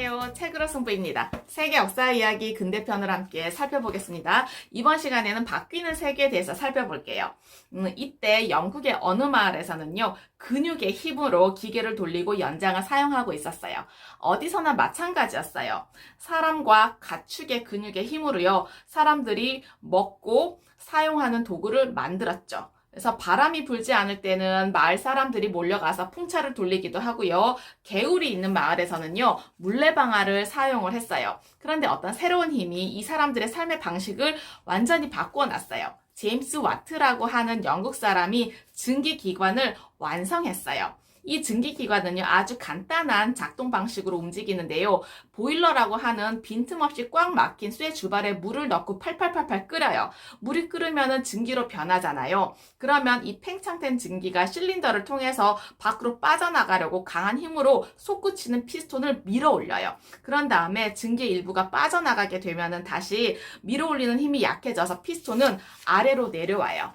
안녕하세요. 책으로 승부입니다. 세계 역사 이야기 근대편을 함께 살펴보겠습니다. 이번 시간에는 바뀌는 세계에 대해서 살펴볼게요. 음, 이때 영국의 어느 마을에서는요, 근육의 힘으로 기계를 돌리고 연장을 사용하고 있었어요. 어디서나 마찬가지였어요. 사람과 가축의 근육의 힘으로요, 사람들이 먹고 사용하는 도구를 만들었죠. 그래서 바람이 불지 않을 때는 마을 사람들이 몰려가서 풍차를 돌리기도 하고요. 개울이 있는 마을에서는요, 물레방아를 사용을 했어요. 그런데 어떤 새로운 힘이 이 사람들의 삶의 방식을 완전히 바꾸어 놨어요. 제임스 와트라고 하는 영국 사람이 증기기관을 완성했어요. 이 증기기관은요, 아주 간단한 작동 방식으로 움직이는데요. 보일러라고 하는 빈틈없이 꽉 막힌 쇠 주발에 물을 넣고 팔팔팔팔 끓여요. 물이 끓으면은 증기로 변하잖아요. 그러면 이 팽창된 증기가 실린더를 통해서 밖으로 빠져나가려고 강한 힘으로 솟구치는 피스톤을 밀어 올려요. 그런 다음에 증기의 일부가 빠져나가게 되면은 다시 밀어 올리는 힘이 약해져서 피스톤은 아래로 내려와요.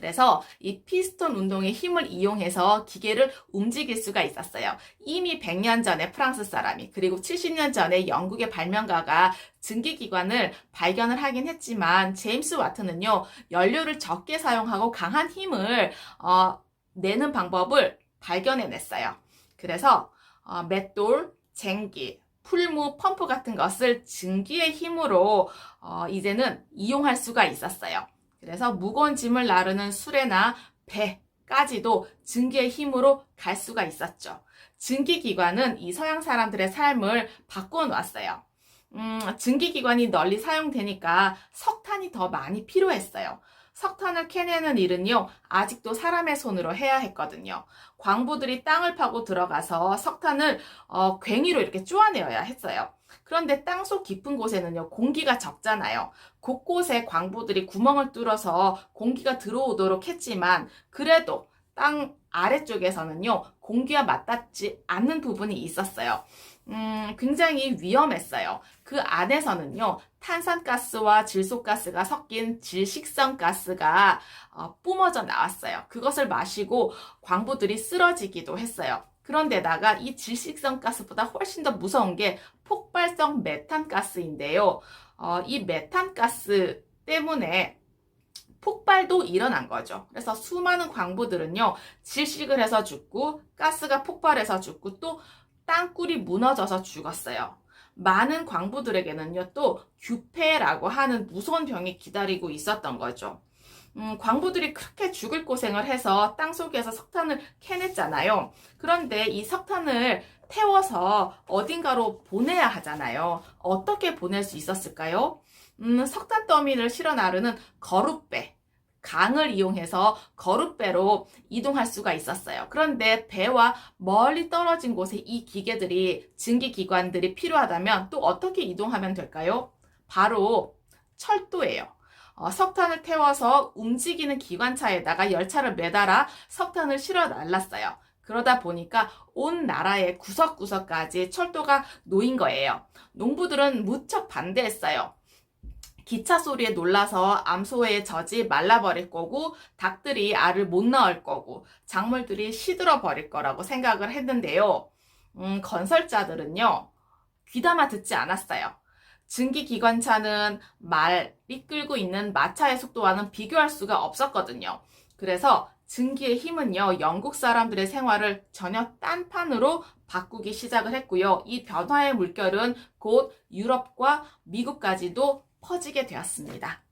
그래서 이 피스톤 운동의 힘을 이용해서 기계를 움직일 수가 있었어요. 이미 100년 전에 프랑스 사람이 그리고 70년 전에 영국의 발명가가 증기기관을 발견을 하긴 했지만 제임스 와트는요 연료를 적게 사용하고 강한 힘을 어, 내는 방법을 발견해냈어요. 그래서 어, 맷돌, 쟁기, 풀무, 펌프 같은 것을 증기의 힘으로 어, 이제는 이용할 수가 있었어요. 그래서 무거운 짐을 나르는 수레나 배까지도 증기의 힘으로 갈 수가 있었죠. 증기기관은 이 서양 사람들의 삶을 바꾸어 놓았어요. 음, 증기기관이 널리 사용되니까 석탄이 더 많이 필요했어요. 석탄을 캐내는 일은요, 아직도 사람의 손으로 해야 했거든요. 광부들이 땅을 파고 들어가서 석탄을 어, 괭이로 이렇게 쪼아내어야 했어요. 그런데 땅속 깊은 곳에는요, 공기가 적잖아요. 곳곳에 광부들이 구멍을 뚫어서 공기가 들어오도록 했지만, 그래도 땅 아래쪽에서는요, 공기와 맞닿지 않는 부분이 있었어요. 음, 굉장히 위험했어요. 그 안에서는요, 탄산가스와 질소가스가 섞인 질식성 가스가 어, 뿜어져 나왔어요. 그것을 마시고 광부들이 쓰러지기도 했어요. 그런데다가 이 질식성 가스보다 훨씬 더 무서운 게 폭발성 메탄 가스인데요. 어, 이 메탄 가스 때문에 폭발도 일어난 거죠. 그래서 수많은 광부들은요, 질식을 해서 죽고, 가스가 폭발해서 죽고, 또 땅굴이 무너져서 죽었어요. 많은 광부들에게는요, 또 규폐라고 하는 무서운 병이 기다리고 있었던 거죠. 음, 광부들이 그렇게 죽을 고생을 해서 땅 속에서 석탄을 캐냈잖아요. 그런데 이 석탄을 태워서 어딘가로 보내야 하잖아요. 어떻게 보낼 수 있었을까요? 음, 석탄 더미를 실어 나르는 거룻배. 강을 이용해서 거룻배로 이동할 수가 있었어요. 그런데 배와 멀리 떨어진 곳에 이 기계들이, 증기기관들이 필요하다면 또 어떻게 이동하면 될까요? 바로 철도예요. 어, 석탄을 태워서 움직이는 기관차에다가 열차를 매달아 석탄을 실어 날랐어요. 그러다 보니까 온 나라의 구석구석까지 철도가 놓인 거예요. 농부들은 무척 반대했어요. 기차 소리에 놀라서 암소의 젖이 말라버릴 거고 닭들이 알을 못 낳을 거고 작물들이 시들어 버릴 거라고 생각을 했는데요. 음, 건설자들은요. 귀담아 듣지 않았어요. 증기기관차는 말이 끌고 있는 마차의 속도와는 비교할 수가 없었거든요. 그래서 증기의 힘은요, 영국 사람들의 생활을 전혀 딴판으로 바꾸기 시작을 했고요. 이 변화의 물결은 곧 유럽과 미국까지도 퍼지게 되었습니다.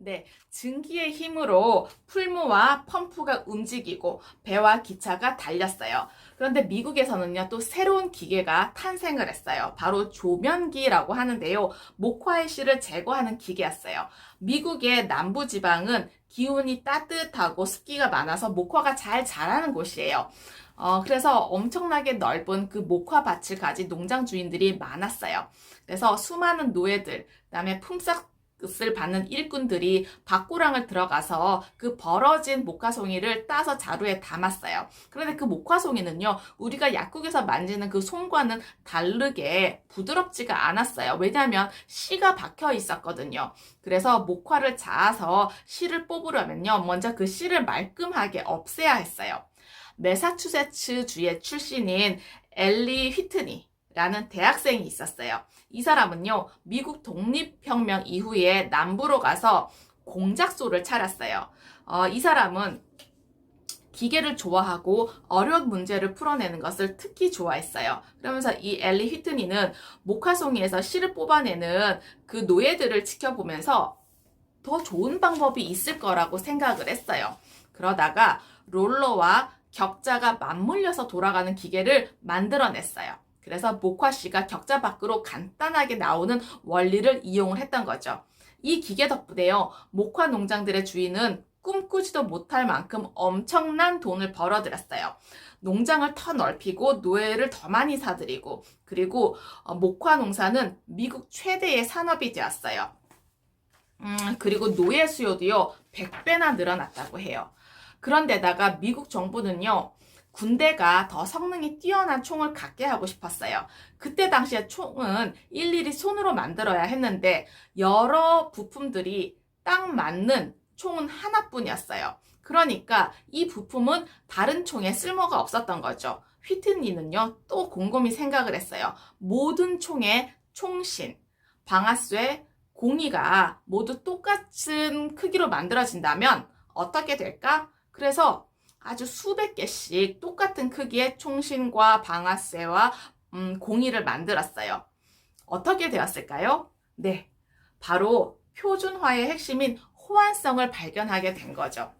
네, 증기의 힘으로 풀무와 펌프가 움직이고 배와 기차가 달렸어요. 그런데 미국에서는요, 또 새로운 기계가 탄생을 했어요. 바로 조면기라고 하는데요. 목화의 씨를 제거하는 기계였어요. 미국의 남부 지방은 기온이 따뜻하고 습기가 많아서 목화가 잘 자라는 곳이에요. 어, 그래서 엄청나게 넓은 그 목화 밭을 가진 농장 주인들이 많았어요. 그래서 수많은 노예들, 그 다음에 품삯 을 받는 일꾼들이 밭고랑을 들어가서 그 벌어진 목화송이를 따서 자루에 담았어요. 그런데 그 목화송이는요, 우리가 약국에서 만지는 그 송과는 다르게 부드럽지가 않았어요. 왜냐하면 씨가 박혀 있었거든요. 그래서 목화를 자아서 씨를 뽑으려면요, 먼저 그 씨를 말끔하게 없애야 했어요. 메사추세츠 주의 출신인 엘리 휘트니 라는 대학생이 있었어요. 이 사람은요, 미국 독립혁명 이후에 남부로 가서 공작소를 차렸어요. 어, 이 사람은 기계를 좋아하고 어려운 문제를 풀어내는 것을 특히 좋아했어요. 그러면서 이 엘리 휘트니는 목화송이에서 씨를 뽑아내는 그 노예들을 지켜보면서 더 좋은 방법이 있을 거라고 생각을 했어요. 그러다가 롤러와 격자가 맞물려서 돌아가는 기계를 만들어냈어요. 그래서 목화 씨가 격자 밖으로 간단하게 나오는 원리를 이용을 했던 거죠. 이 기계 덕분에요. 목화 농장들의 주인은 꿈꾸지도 못할 만큼 엄청난 돈을 벌어들였어요. 농장을 더 넓히고 노예를 더 많이 사들이고 그리고 어, 목화 농사는 미국 최대의 산업이 되었어요. 음, 그리고 노예 수요도요 100배나 늘어났다고 해요. 그런데다가 미국 정부는요 군대가 더 성능이 뛰어난 총을 갖게 하고 싶었어요. 그때 당시에 총은 일일이 손으로 만들어야 했는데 여러 부품들이 딱 맞는 총은 하나뿐이었어요. 그러니까 이 부품은 다른 총에 쓸모가 없었던 거죠. 휘트니는요, 또 곰곰이 생각을 했어요. 모든 총의 총신, 방아쇠, 공이가 모두 똑같은 크기로 만들어진다면 어떻게 될까? 그래서 아주 수백 개씩 똑같은 크기의 총신과 방아쇠와 음, 공이를 만들었어요. 어떻게 되었을까요? 네, 바로 표준화의 핵심인 호환성을 발견하게 된 거죠.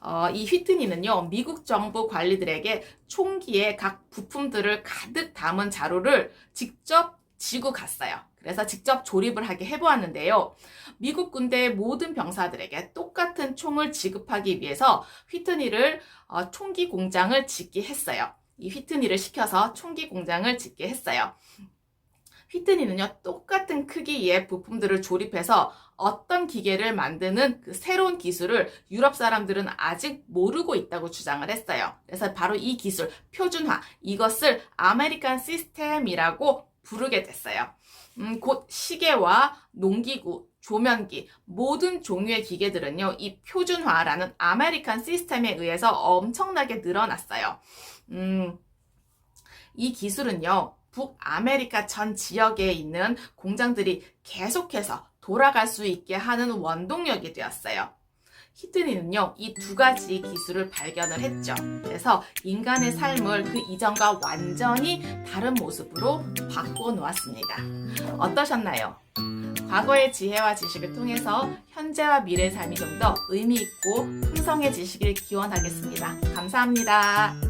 어, 이 휘트니는요, 미국 정부 관리들에게 총기의 각 부품들을 가득 담은 자루를 직접 지고 갔어요. 그래서 직접 조립을 하게 해보았는데요. 미국 군대의 모든 병사들에게 똑같은 총을 지급하기 위해서 휘트니를 어, 총기 공장을 짓게 했어요. 이 휘트니를 시켜서 총기 공장을 짓게 했어요. 휘트니는요, 똑같은 크기의 부품들을 조립해서 어떤 기계를 만드는 그 새로운 기술을 유럽 사람들은 아직 모르고 있다고 주장을 했어요. 그래서 바로 이 기술, 표준화, 이것을 아메리칸 시스템이라고 부르게 됐어요. 음, 곧 시계와 농기구, 조면기, 모든 종류의 기계들은요, 이 표준화라는 아메리칸 시스템에 의해서 엄청나게 늘어났어요. 음, 이 기술은요, 북아메리카 전 지역에 있는 공장들이 계속해서 돌아갈 수 있게 하는 원동력이 되었어요. 히트니는요, 이 두 가지 기술을 발견을 했죠. 그래서 인간의 삶을 그 이전과 완전히 다른 모습으로 바꿔 놓았습니다. 어떠셨나요? 과거의 지혜와 지식을 통해서 현재와 미래의 삶이 좀 더 의미 있고 풍성해지시길 기원하겠습니다. 감사합니다.